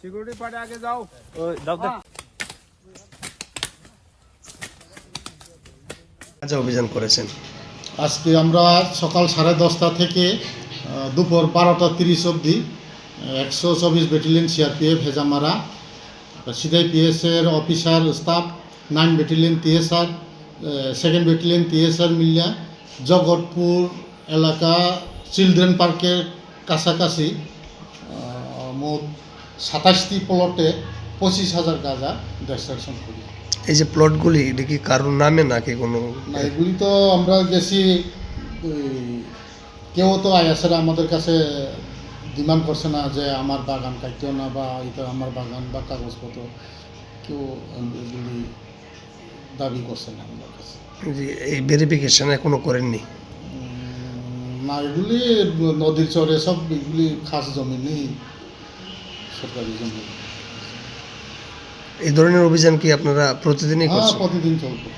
Security party আগে যাও। কাজে অভিযান করেছেন। আজকে আমরা সকাল সাড়ে দশটা থেকে দুপুর বারোটা তিরিশ অবধি একশো চব্বিশ battalion CRPF Hezamara সিআইপিএসের officer staff nine battalion TSR second battalion TSR মিলিয়া জগৎপুর এলাকা চিলড্রেন পার্কের কাছাকাছি। মোট সাতাশটি প্লটে পঁচিশ হাজার গাঁজা ডিস্ট্রাকশন করি। এই যে প্লটগুলি এটা কি কারোর নামে নাকি কোনো? না এগুলি তো আমরা গেছি কেউ তো আয়াসেরা আমাদের কাছে ডিমান্ড করছে না যে আমার বাগান কাটতেও না বা এটা আমার বাগান বা কাগজপত্র। কেউ এগুলি দাবি করছে না আমাদের কাছে। এই ভেরিফিকেশন এখনও করেননি? না এগুলি নদীর চরে সব এগুলি খাস জমি নেই। সরকারি এই ধরনের অভিযান কি আপনারা প্রতিদিনই হ্যাঁ করছেন? প্রতিদিন চলবে